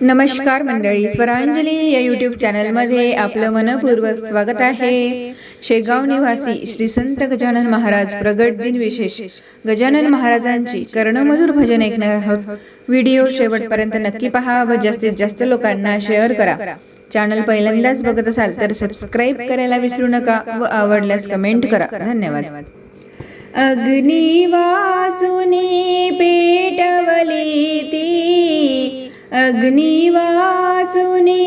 नमस्कार मंडळी स्वरांजली या यूट्यूब चॅनलमध्ये आपलं मनपूर्वक स्वागत आहे. शेगाव निवासी श्री संत गजानन महाराज प्रगट दिन विशेष. गजानन महाराजांची कर्णमधुर भजन ऐकणार आहोत. व्हिडिओ शेवटपर्यंत नक्की पहा व जास्तीत जास्त लोकांना शेअर करा. चॅनल पहिल्यांदाच बघत असाल तर सबस्क्राईब करायला विसरू नका व आवडल्यास कमेंट करा. धन्यवाद. अग्नी ती अग्नी वाचुनी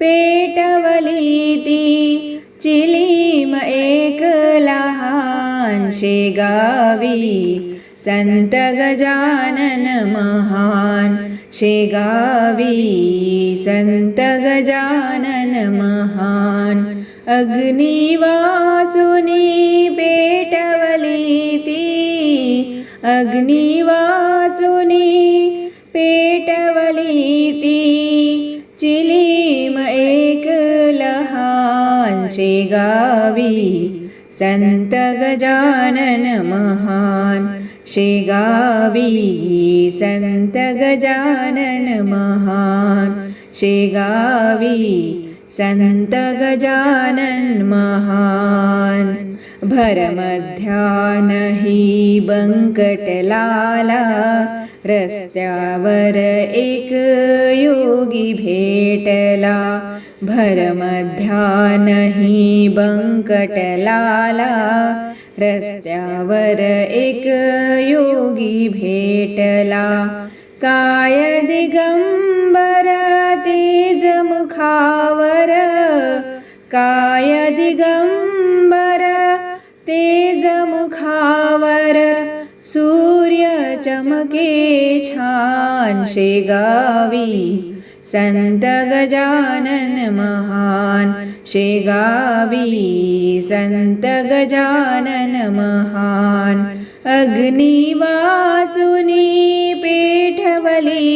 पेटवली ती चिलीम एक लहान शेगावी संत गजानन महान शेगावी संत गजानन महान अग्नी वाचुनी पेटवली ती ती चिलीम एक लहान शेगावी संत गजानन महान शेगावी संत गजानन महान शेगावी संत गजानन महान। भरमध्यानही बंकटलाला रस्त्यावर एक योगी भेटला। भरमध्यानही बंकटलाला रस्त्यावर एक योगी भेटला। काय दिगंबर तेज मुखावर काय दिगंबर तेज मुखावर सूर्य चमके छान शेगावी संत गजानन महान शेगावी संत गजानन महान। अग्नी वाचुनी पेटवली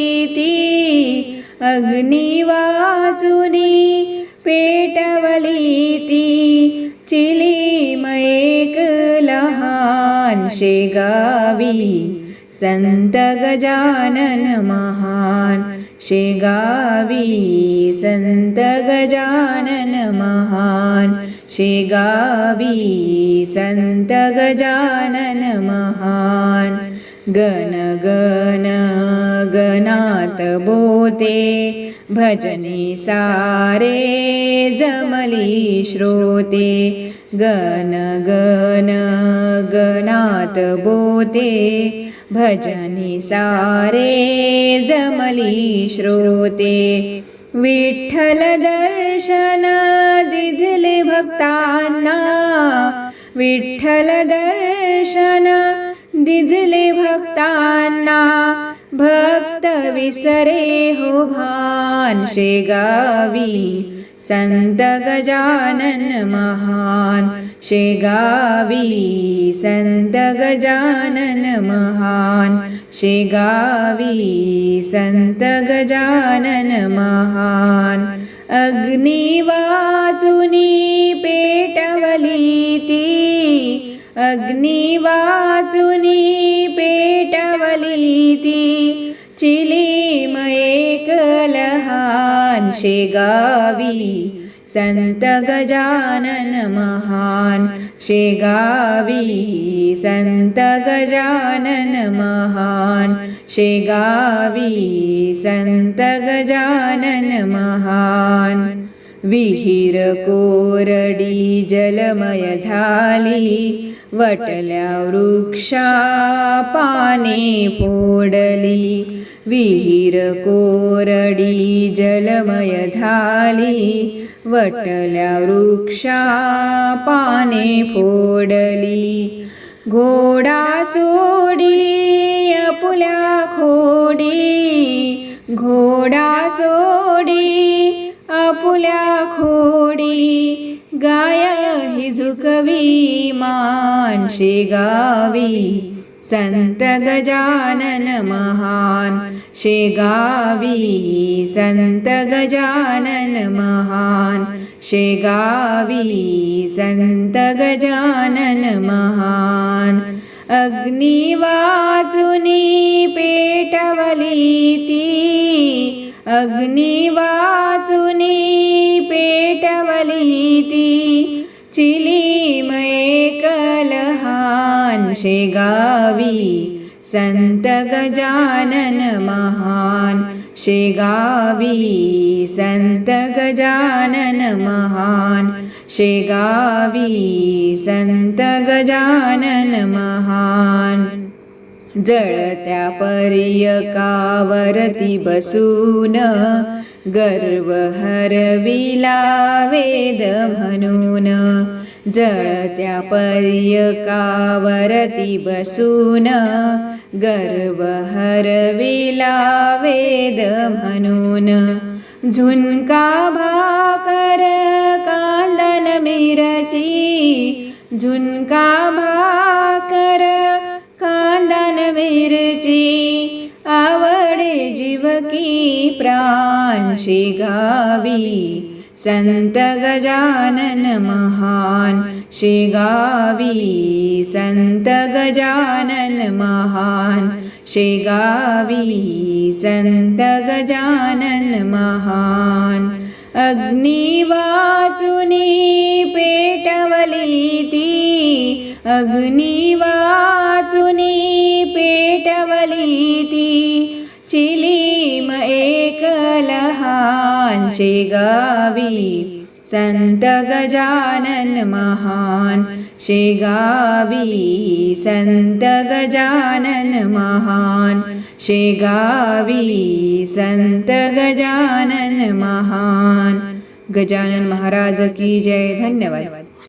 ती अग्नी वाचुनी पेटवली ती चिलीम एक लहान शेगावी संत गजानन महान शेगावी संत गजानन महान शेगावी संत गजानन महान गण गण गणात बोते भजने सारे जमली श्रोते गण गण गणात बोते भजनी सारे जमली श्रोते। विठ्ठल दर्शन दिधले भक्तांना विठ्ठल दर्शन दिधले भक्तांना भक्त विसरे हो भान शेगावी संत गजानन महान शेगावी संत गजानन महान शेगावी संत गजानन महान अग्नी वाचुनी पेटवली ती अग्नी वाचुनी पेटवली ती चिलीम लहान शेगावी संत गजानन महान शेगावी संत गजानन महान शेगावी संत गजानन महान विहीर कोरडी जलमय झाली. वटल्या वृक्षा पाने फोडली. विहीर कोरडी जलमय झाली. वटल्या वृक्षा पाने फोडली. घोडा सोडी अपुल्या खोडी. घोडा सोडी आपुल्या खोडी गाय ही झुकवी मान शेगावी संत गजानन महान शेगावी संत गजानन महान शेगावी संत गजानन महान अग्नी वाचुनी पेटवली ती अग्नी वाचुनी पेटवली ती चिलीमये कलहान शेगावी. संत गजानन महान। शेगावी संत गजानन महान। शेगावी संत गजानन महान। जळत्या पर्यकावरती बसून गर्व हरविला वेद म्हणून जळत्या पर्यकावरती बसून गर्व हरविला वेद म्हणून झुणका भाकर कांदन मिरची। झुणका भाकर कांदन मिरची। आवडे जीवकी प्राण गावी संत गजानन महान। शेगावी गजानन महान। शेगावी संत गजानन महान। अग्नी वाचुनी पेटवली ती अग्नी वाचुनी पेटवली ती चिलीम एक लहान शेगावी संत गजानन महान। शेगावी संत गजानन महान। शेगावी संत गजानन महान। गजानन महाराज की जय। धन्यवाद।